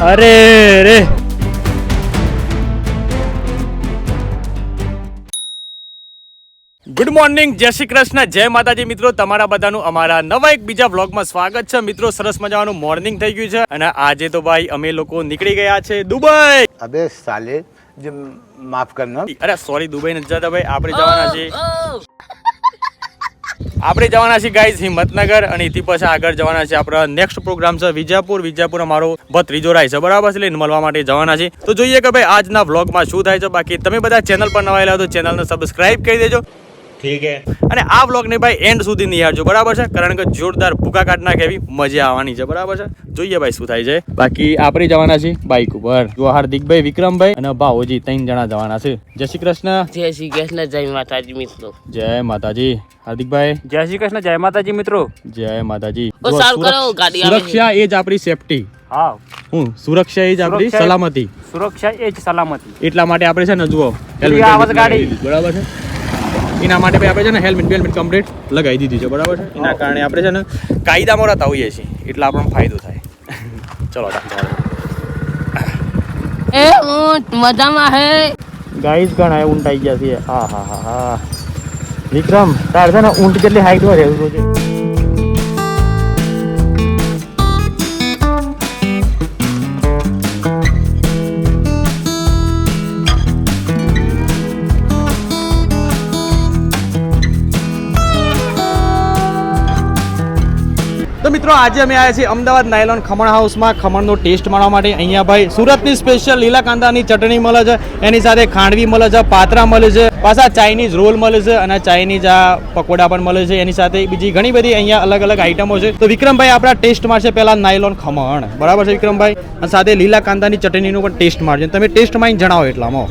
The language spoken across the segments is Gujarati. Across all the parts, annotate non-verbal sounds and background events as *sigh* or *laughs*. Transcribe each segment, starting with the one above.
અરે રે. ગુડ મોર્નિંગ જય શ્રી કૃષ્ણ જય માતાજી મિત્રો તમારા બધાનું અમારા નવા એક બીજા વ્લોગમાં સ્વાગત છે. મિત્રો સરસ મજાનું મોર્નિંગ થઈ ગયું છે અને આજે તો ભાઈ અમે લોકો નીકળી ગયા છે દુબઈ. અબે સાલે જે માફ કરના અરે સોરી દુબઈ નથી જતા ભાઈ આપણે જવાના oh, છે આપણે જવાના છીએ ગાઈઝ હિંમતનગર અને એથી પછી આગળ જવાના છે આપણા નેક્સ્ટ પ્રોગ્રામ છે વિજાપુર. વિજાપુર અમારો ભત્રીજો રાય છે. બરાબર એટલે મળવા માટે જવાના છે તો જોઈએ કે ભાઈ આજના વ્લોગમાં શું થાય છે. બાકી તમે બધા ચેનલ પર નવા આવેલા તો ચેનલને સબસ્ક્રાઇબ કરી દેજો. ઠીક હે. અને આ વ્લોગને ભાઈ એન્ડ સુધી નિહાળજો બરાબર છે? કારણ કે જોરદાર ભૂકા કાઢ નાખે એવી મજા આવવાની છે બરાબર છે? જોઈએ ભાઈ શું થાય છે. બાકી આપણે જવાના છે બાઇક ઉપર. જો હાર્દિકભાઈ વિક્રમભાઈ અને ભાવોજી ત્રણ જણા જવાના છે. જય શ્રી કૃષ્ણ. જય શ્રી કૃષ્ણ જય માતાજી મિત્રો. જય માતાજી. હાર્દિકભાઈ. જય શ્રી કૃષ્ણ જય માતાજી મિત્રો. જય માતાજી. સુરક્ષા એ જ આપણી સેફટી હા હું સુરક્ષા એ જ આપણી સલામતી. સુરક્ષા એ જ સલામતી. એટલા માટે આપણે છે ને જુઓ બરાબર છે? એના માટે ભાઈ આપણે છે ને હેલ્મેટ બેલ્મેટ કમ્પ્લીટ લગાવી દીધી છે બરાબર છે? એના કારણે આપણે છે ને કાયદામાં રહેતા હોઈએ છીએ એટલે આપણને ફાયદો થાય. ચલો એ ઊંટ મજામાં હે? ગાઈઝ ઘણા ઊંટ આવી ગયા છે. હા હા હા હા. વિક્રમ તાર છે ને ઊંટ કેટલી હાઈટમાં રહેવું છે? મિત્રો, આજે અમે આવ્યા છીએ અમદાવાદ નાયલોન ખમણ હાઉસમાં. ખમણનો ટેસ્ટ માણવા માટે અહીંયા ભાઈ સુરતની સ્પેશિયલ લીલા કાંદાની ચટણી મળે છે. એની સાથે ખાંડવી મળે છે, પાત્રા મળે છે, પાછા ચાઇનીઝ રોલ મળે છે અને ચાઇનીઝ આ પકોડા પણ મળે છે. એની સાથે બીજી ઘણી બધી અહીંયા અલગ અલગ આઈટમો છે. તો વિક્રમભાઈ, આપણા ટેસ્ટ મારશે પહેલા નાયલોન ખમણ. બરાબર છે વિક્રમભાઈ? અને સાથે લીલા કાંદાની ચટણીનું પણ ટેસ્ટ મારજો. તમે ટેસ્ટમાં જણાવો એટલામાં.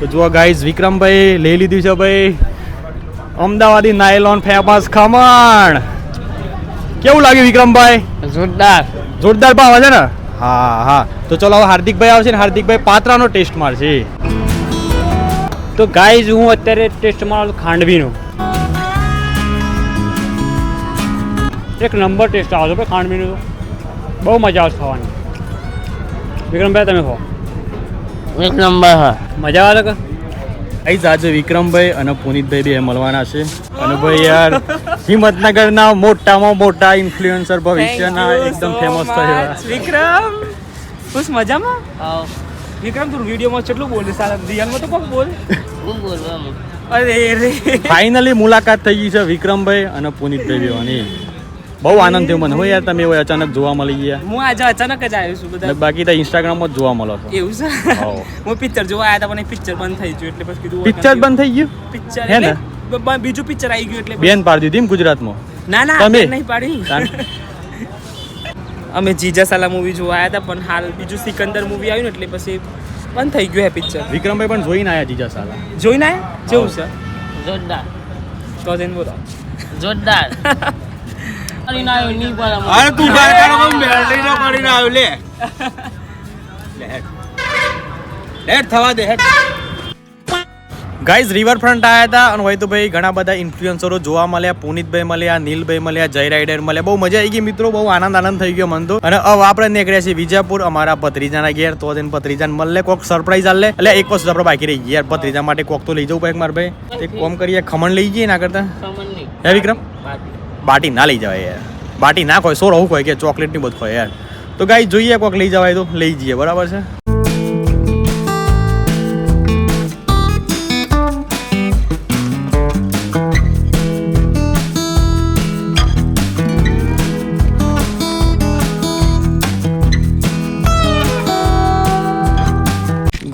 તો જુઓ ગાઈઝ વિક્રમભાઈ લઈ લીધું છે ભાઈ. અમદાવાદી નાયલોન ફેમસ ખમણ. કેવું લાગ્યું વિક્રમભાઈ? જોરદાર. જોરદાર ભાવ છે ને? હા હા. તો ચલો હવે હાર્દિકભાઈ આવશે ને હાર્દિકભાઈ પાત્રાનો ટેસ્ટ મારશે. તો ગાઈઝ હું અત્યારે ટેસ્ટ મારું ખાંડવીનો. એક નંબર ટેસ્ટ આવે છે ખાંડવીનો બહુ મજા આવશે ખાવાની. વિક્રમભાઈ તમે ખો એક નંબર હા. મજા આવે કે? અહીં આજે વિક્રમભાઈ અને પુનિતભાઈ બે મળવાના છે. અને ભાઈ યાર હિંમતનગરના મોટામાં મોટા ઇન્ફ્લુએન્સર ભવિષ્યના એકદમ ફેમસ થયા. વિક્રમ ખુશ મજામાં? વિક્રમ તું વિડીયોમાં કેટલું બોલે સારા રિયલમાં તો કોક બોલ? હું બોલવા અરે ફાઇનલી મુલાકાત થઈ ગઈ છે વિક્રમભાઈ અને પુનિતભાઈ બેવાની. બહુ આનંદ થયો મને. હો યાર તમે એવો અચાનક જોવા મળી ગયા. હું આજે અચાનક જ આવ્યો છું બધા. બાકી તો ઇન્સ્ટાગ્રામમાં માં જોવા મળો છો. એવું છે. હું પિક્ચર જોવા આવ્યા હતા પણ પિક્ચર બંધ થઈ ગયું એટલે પછી કીધું પિક્ચર બંધ થઈ ગયું? પિક્ચર હે ને? બીજું પિક્ચર આવી ગયું એટલે બેન પાડી દીધી એમ ગુજરાતમાં. ના ના તમે? નહીં પાડી. *laughs* અમે જીજા સાલા મૂવી જોવા આવ્યા હતા પણ હાલ બીજું સિકંદર મૂવી આવ્યું ને એટલે પછી બંધ થઈ ગયું હે પિક્ચર વિક્રમભાઈ પણ જોઈને આયા જીજા સાલા. જોઈને આયા? જેવું છે? જોરદાર. તો જઈને બોલો. જોરદાર. *laughs* અરે તું ઘર કરો મેલડી નો કરીને આવ્યો લે. લેટ થવા દે હેટ ગાઈઝ રિવરફ્રન્ટ આવ્યા હતા અને હોય તો ભાઈ ઘણા બધા ઇન્ફ્લુઅન્સરો જોવા મળ્યા. પુનિતભાઈ મળ્યા નીલભાઈ મળ્યા જય રાઇડર મળ્યા. બહુ મજા આવી ગઈ મિત્રો બહુ આનંદ આનંદ થઈ ગયો મન તો. અને હવે આપણે નીકળ્યા છીએ વિજાપુર અમારા ભત્રીજાના ઘેર. તો તેને ભત્રીજાને મળે કોક સરપ્રાઈઝ આલે. એટલે એક વસ્તુ આપણે બાકી રહી ગઈ. યાર ભત્રીજા માટે કોક તો લઈ જવું ભાઈ મારા ભાઈ. એક કોમ કરીએ ખમણ લઈ જઈએ ના કરતા. હે વિક્રમ? બાટી ના લઈ જવાય યાર. બાટી ના ખોય સોર રહું હોય કે ચોકલેટની બધું હોય યાર. તો ગાઈ જોઈએ કોક લઈ જવાય તો, લઈ જઈએ, બરાબર છે?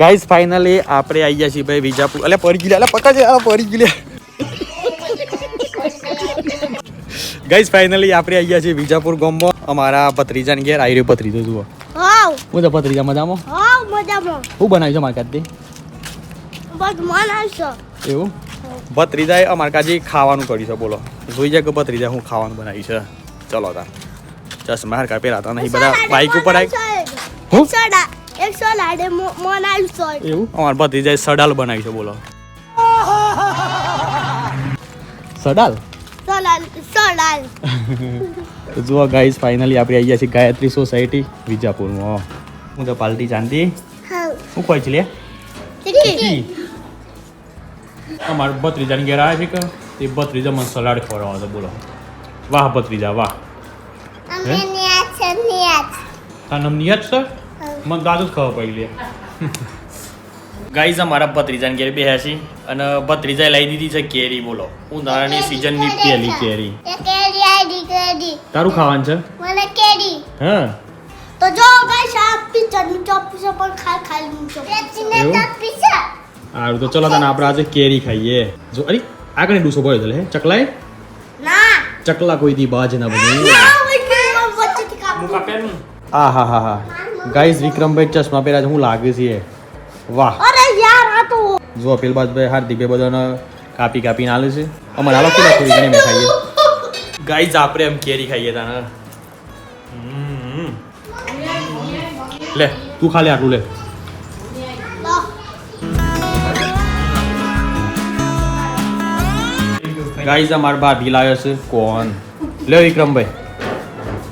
ગાઈઝ ફાઇનલી આપણે આવી ગયા છીએ ભાઈ વિજાપુર. એટલે પડી ગયા એટલે પકડ છે પડી ગયેલા. ગાઈઝ ફાઇનલી આપણે આવી ગયા છીએ વિજાપુર ગામમાં. અમારા ભત્રીજાને ઘેર આવી રહ્યો ભત્રીજો જુઓ. હું તો ભત્રીજા મજામાં? મજામાં. હું બનાવ્યું છે મારા આવશો એવું? ભત્રીજાએ અમારા કાજી ખાવાનું કર્યું છે બોલો. જોઈ જાય કે ભત્રીજા હું ખાવાનું બનાવ્યું છે. ચલો તા ચશ્મા હરકા પહેરાતા નહીં બધા બાઇક ઉપર આવી હું? સડા એક સડાડે લાડે મો- મન આવશો એવું? અમારા ભત્રીજાએ સડાલ બનાવી છે બોલો. સડાલ? તો જુઓ ગાઈઝ ફાઇનલી આપણે આવી ગયા છીએ ગાયત્રી સોસાયટી વિજાપુરમાં. હું. તો પાલટી ચાંદી. હું. કોઈ છે લે ત્રી અમાર ભત્રીજાની ઘેર આવે છે કે? એ ભત્રીજા મને સલાડ ખવડાવો તો બોલો. વાહ ભત્રીજા વાહ. નિયાત છે નિયાત. તાર છે? મને દાદુ જ ખબર પડી લે ગાઈઝ અમારા ભત્રીજાની ઘેર બેહ્યા છે અને ભત્રીજાએ લઈ દીધી છે કેરી બોલો. ઉનાળાની સિઝનની પહેલી કેરી. કેરી તારું ખાવાનું છે? મને કેરી. હા. તો જો ગાઈસ આ પિઝા નું ચોપ પિઝા પણ ખા ખાલી નું ચોપ એવું? ચોપ પિઝા તો ચલો તને આપણે આજે કેરી ખાઈએ. જો અરે આગળ ડૂસો ભયો છે ચકલાય ચકલાએ? ના. ચકલા કોઈ દી બાજ ના બને? આ હા હા હા. ગાઈઝ વિક્રમભાઈ ચશ્મા પહેર્યા છે હું લાગે છે વાહ. અરે યાર આ તો જો પેલ બાદ ભાઈ હાર્દિકભાઈ બધાને કાપી કાપીને આલે છે. અમારે હાલો કેટલા થોડી ઘણી અમે ખાઈએ. ગાઈઝ આપણે એમ કેરી ખાઈએ તાને લે, તું ખાલી આટલું લે. ગાઈઝ અમાર ભાભી લાવ્યો છે કોન. લે, વિક્રમભાઈ.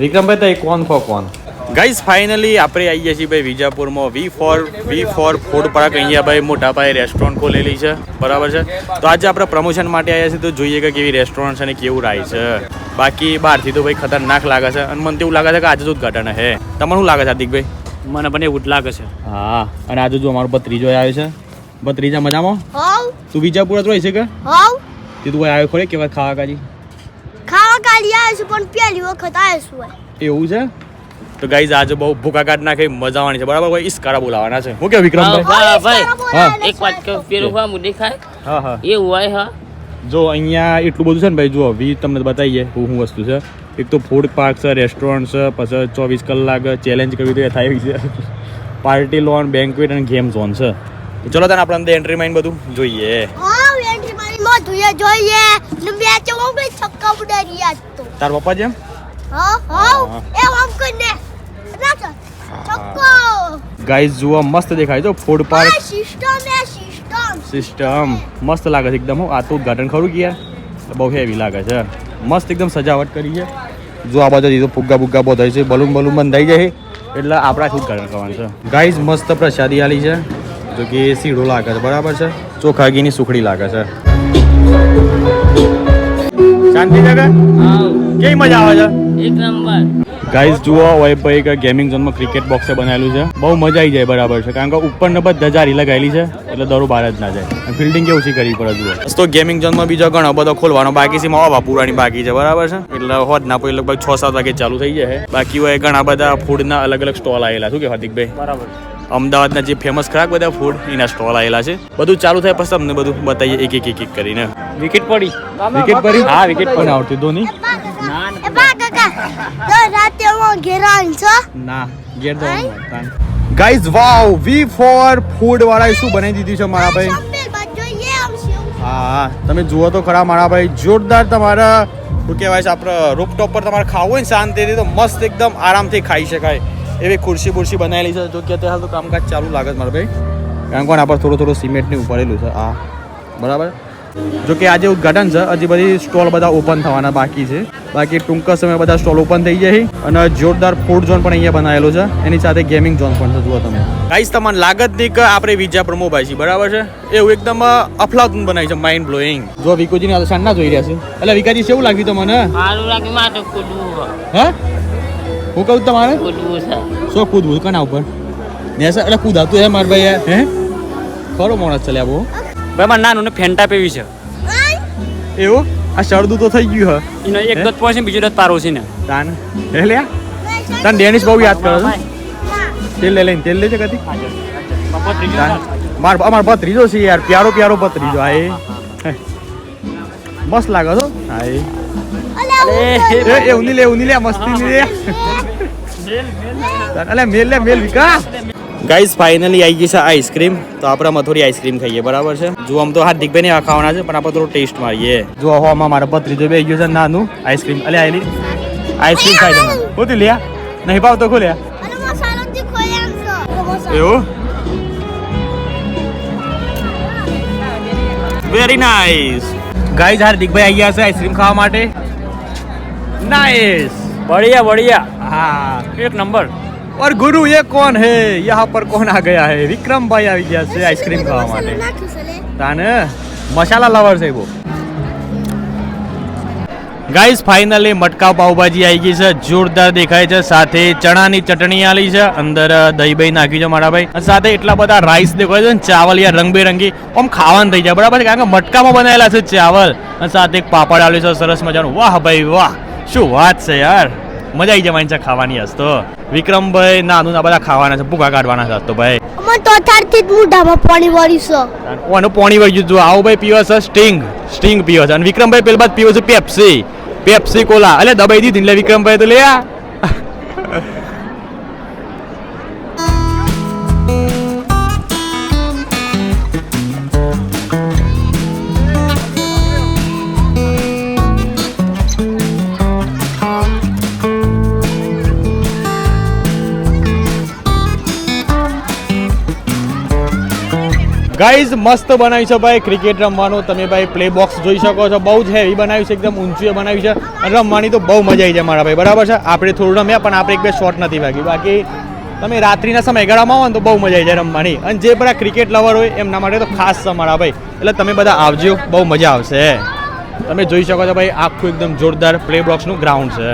વિક્રમભાઈ, તો કોન ખો કોન? ગાઈઝ ફાઇનલી આપણે આવીએ છીએ ભાઈ વિજાપુરમાં. V four V four food park અહીંયા ભાઈ મોટા પાયે રેસ્ટોરન્ટ ખોલેલી છે. બરાબર છે? તો આજે આપણે પ્રમોશન માટે આવ્યા છીએ તો જોઈએ કે કેવી રેસ્ટોરન્ટ છે અને કેવું રાય છે. બાકી બહારથી તો ભાઈ ખતરનાક લાગે છે. અને મને તેવું લાગે છે કે આજે જ ઉદઘાટન હે. તમને શું લાગે છે હાર્દિકભાઈ? મને પણ એવું જ લાગે છે. હા. અને આજે જો અમારો ભત્રીજો આવ્યો છે. ભત્રીજા મજામાં? હોવ. તું વિજાપુર જ રહી છે કે? હોવ. તે તું આવ્યો ખોરે કેવા ખાવા કાજી? ખાવા કાજી આવ્યો છું પણ પહેલી વખત આવ્યો છું એવું છે? તો ગાઈઝ આજે બહુ ભૂખા કાઢ નાખે મજા આવવાની છે. બરાબર ભાઈ? ઈસકારા બોલાવાના છે. હું કે વિક્રમ ભાઈ? હા, ભાઈ. હા. એક વાત કે પેલું હા મુદ્દે ખાય હા હા. એ હોય હા? જો અહીંયા એટલું બધું છે ને ભાઈ જુઓ વી તમને બતાવીએ હું શું વસ્તુ છે. એક તો ફૂડ પાર્ક છે રેસ્ટોરન્ટ છે પછી ચોવીસ કલાક ચેલેન્જ કરવી તો એ થાય છે. પાર્ટી લોન બેન્કવેટ અને ગેમ ઝોન છે. તો ચલો તને આપણે અંદર એન્ટ્રી માઇન બધું જોઈએ. તાર પપ્પા જેમ? હા. હા. એ આમ કરીને ગાઈઝ જુઓ મસ્ત દેખાય છે food park system system system મસ્ત લાગે છે એકદમ હો. આ તો ઉદઘાટન ખરું ગયા બહુ હેવી લાગે છે. મસ્ત એકદમ સજાવટ કરી છે. જો આ બાજુ તો ફુગ્ગા બુગ્ગા બધા છે બલૂન બલૂન બંધાઈ જાય એટલે આપણાથી ઉદઘાટન કરવાનું છે. ગાઈઝ મસ્ત પ્રસાદી આલી છે. જો કે સીડો લાગે છે બરાબર છે. ચોખા ઘીની સુખડી લાગે છે. શાંતિ છે કેવી મજા આવે છે? ગાઈઝ જુઓ હોય ભાઈ કે ગેમિંગ ઝોનમાં ક્રિકેટ બોક્સે બનાવેલું છે. બહુ મજા આવી જાય બરાબર છે. કારણ કે ઉપર ને બધા જારી લગાવેલી છે એટલે દરો બહાર જ ના જાય. ફિલ્ડિંગ કેવું કરવી પડે જુઓ. તો ગેમિંગ ઝોનમાં બીજો ઘણો બધો ખોલવાનો બાકી છે. માવા પુરાણી બાકી છે બરાબર છે? એટલે હોત ના પછી લગભગ છ સાત વાગે ચાલુ થઈ જાય. બાકી હોય ઘણા બધા ફૂડના અલગ અલગ સ્ટોલ આવેલા શું કે હાર્દિકભાઈ? બરાબર. અમદાવાદના જે ફેમસ ખરાક બધા ફૂડ એના સ્ટોલ આવેલા છે. બધું ચાલુ થાય પછી તમને બધું બતાવીએ એક એક એક એક કરીને. વિકેટ પડી. વિકેટ પડી? હા વિકેટ પણ પડી. આવડતી ધોની કાકા તો રાતે હું ઘેરાન છો? ના ગેર દો guys wow V four food વાળાએ શું બનાવી દીધું છે મારા ભાઈ? હા તમે જુઓ તો ખરા મારા ભાઈ જોરદાર તમારા શું કહેવાય છે આપણે રૂપટોપ પર તમારે ખાવું હોય ને શાંતિથી તો મસ્ત એકદમ આરામથી ખાઈ શકાય. એવી ખુરશી બુરશી બનાવેલી છે જો કે અત્યારે હાલ તો કામકાજ ચાલુ લાગે છે મારા ભાઈ. કારણ કે આ પર થોડું થોડું સિમેન્ટની ઉપરેલું છે હા. બરાબર? જો કે આજે ઉદઘાટન છે. હજી બધી સ્ટોલ બધા ઓપન થવાના બાકી છે. બાકી ટૂંક સમય બધા સ્ટોલ ઓપન થઈ જાય. અને જોરદાર ફૂડ ઝોન પણ અહીંયા બનાવેલો છે. એની સાથે ગેમિંગ ઝોન પણ છે. જુઓ તમે. ગાઈસ તમને લાગત નહીં કે આપણે વિજા પ્રમોભાઈ છીએ. બરાબર છે? એવું એકદમ અફલાતું બનાવી છે. માઇન્ડ બ્લોઈંગ જો વિકોજીની હાલ સાંજના જોઈ રહ્યા છે. એટલે વિકાજી કેવું લાગ્યું તમને? સારું લાગ્યું. મારે કૂદવું હે? હું કહું તમારે? કૂદવું છે. શું કૂદવું? કના ઉપર? નેસા? એટલે કૂદાતું હે માર ભાઈ હે? ખરો મોણસ ચાલ્યા બહુ. ભાઈ મારે નાનું ને ફેન્ટા પેવી છે. એવું? આ શરદું તો થઈ ગયું હે. એનો એક? દોત પોસે બીજો દોત પારો છે ને તાન. હે લે તાન ડેનિસ બહુ યાદ કરો. છો તેલ લઈ લઈને તેલ લેજે કદી. માર અમાર ભત્રીજો છે યાર. પ્યારો પ્યારો ભત્રીજો આ એ. મસ્ત લાગે છો હા એ. એ એવું નહીં લે નહીં લે મસ્તી લે. અલે મેલ લે મેલ વિકા ગાઈઝ ફાઇનલી આવી ગઈ છે આઈસ્ક્રીમ. તો આપણે મથુરી આઈસ્ક્રીમ ખાઈએ બરાબર છે? જો આમ તો હાર્દિકભાઈ ને ખાવાના છે પણ આપણે થોડું ટેસ્ટ મારીએ. જો હો આમાં મારા ભત્રીજો બે ગયો છે નાનું. આઈસ્ક્રીમ. અલે આયલી. આઈસ્ક્રીમ ખાઈ જવાનું હોતી લ્યા નહીં ભાવ તો ખોલ્યા એવું? વેરી નાઇસ ગાઈઝ હાર્દિકભાઈ આવી ગયા છે આઈસ્ક્રીમ ખાવા માટે. નાઇસ બઢિયા બઢિયા. હા. એક નંબર. और गुरु ये कौन है यहाँ पर कौन आ गया है विक्रम भाई આવી ગયા છે આઈસ્ક્રીમ ખાવા માટે નાખ્યું છે લે. તાને મસાલા લવર છે બહુ ગાઈસ ફાઇનલી મટકા પાવભાજી આવી ગઈ છે જોરદાર દેખાય છે સાથે ચણાની ચટણી આલી છે અંદર દહીં બહીં નાખ્યું છે મારા ભાઈ અને સાથે એટલા બધા રાઈસ દેખાય છે ને ચાવલ યાર રંગબેરંગી આમ ખાવાનું થઈ જાય બરાબર છે કારણ કે મટકામાં બનાવેલા છે ચાવલ અને સાથે એક પાપડ આલ્યું છે સરસ મજાનું વાહ ભાઈ વાહ શું વાત છે યાર મજા આવી જવાની છે ખાવાની હસ તો. વિક્રમભાઈ નાનું ના બધા ખાવાના છે ભૂખા કાઢવાના છે તો ભાઈ. અમને તો અત્યારથી જ મોઢામાં પાણી વાળી છે. ઓનું પાણી વળી ગયું આવું ભાઈ પીવે છે સ્ટિંગ. સ્ટિંગ પીવે છે. અને વિક્રમભાઈ પેલ બાદ પીવે છે પેપ્સી. Pepsi Cola. એટલે દબાઈ દીધી એટલે વિક્રમભાઈ તો લે આ. ગાઈઝ, મસ્ત બનાવ્યું છે ભાઈ ક્રિકેટ રમવાનું. તમે ભાઈ પ્લે બોક્સ જોઈ શકો છો. બહુ જ હેવી બનાવ્યું છે, એકદમ ઊંચું બનાવ્યું છે. અને રમવાની તો બહુ મજા આવી જાય મારા ભાઈ. બરાબર છે? આપણે થોડું રમ્યા, પણ આપણે એક બે શોટ નથી વાગ્યું બાકી તમે રાત્રિના સમયગાળામાં આવો ને તો બહુ મજા આવી જાય રમવાની. અને જે બધા ક્રિકેટ લવર હોય, એમના માટે તો ખાસ છે મારા ભાઈ. એટલે તમે બધા આવજો, બહુ મજા આવશે. તમે જોઈ શકો છો ભાઈ, આખું એકદમ જોરદાર પ્લે બોક્સનું ગ્રાઉન્ડ છે.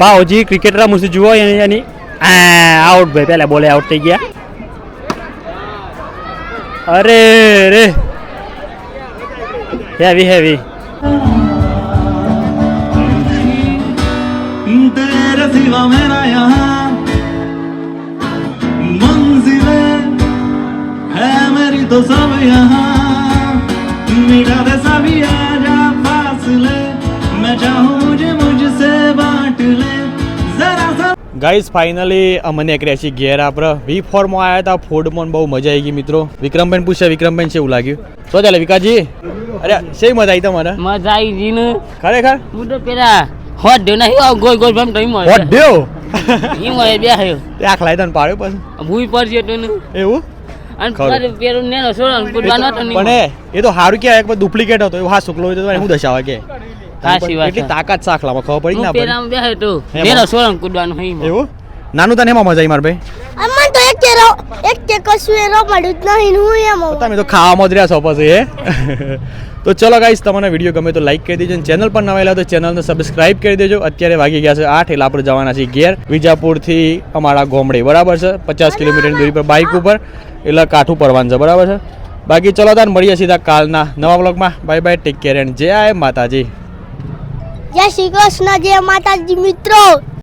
ભાવજી ક્રિકેટ રમું છું જુઓ એની એની આઉટ ભાઈ પહેલા બોલે આઉટ થઈ ગયા અરે રે હેવી હેવી तेरे सिवा मेरा यहाँ मंजिलें है मेरी तो सब यहाँ मिटा दे सभी ગાઈઝ ફાઇનલી અમને એક રેસી ઘેર આપણે વી ફોરમાં આવ્યા હતા ફૂડમાં બહુ મજા આવી ગઈ મિત્રો. વિક્રમબેન પૂછે છે એવું લાગ્યું? શું ચાલે વિકાસજી? અરે શેવી મજા આવી તમારે? મજા આવી ગઈ ને. ખરેખર? હું તો પેલા હોટ દે નહીં આવ ગોલ ગોલ ભમ તો હોટ વોટ ઈ ઈમો બે હે તે આખલાઈ તને પાડ્યો પછી? ભૂઈ પર તો તને એવું પણ એ તો સારું કે એક ડુપ્લિકેટ હતો એવું હા શુક્લો હોય તો હું દશાવે કે? સાચી વાત એટલી તાકાત સાખલામાં ખબર પડી ના પેલા બેહ્યો તો. એમાં? નેનો સોળો કૂદવાનો એવું? નાનું તને એમાં મજા આવી માર ભાઈ? અમને તો એક કેરો એક કે કશું એ રમાડ્યું જ નહીં હું એમ તમે તો ખાવામાં જ રહ્યા છો પછી હે? *laughs* તો ચલો ગાઈસ તમને વીડિયો ગમે તો લાઈક કરી દેજો અને ચેનલ પર નવા તો ચેનલને સબસ્ક્રાઇબ કરી દેજો. અત્યારે વાગી ગયા છે આઠ એટલે આપણે જવાના છીએ ઘેર. વિજાપુરથી અમારા ગોમડે બરાબર છે? પચાસ કિલોમીટરની દૂરી પર બાઇક ઉપર. એટલે કાઠું પડવાનું છે બરાબર છે? બાકી ચલો તાર મળીએ સીધા કાલના નવા બ્લોગમાં bye bye take care and જય માતાજી. જય શ્રી કૃષ્ણ જય માતાજી મિત્રો.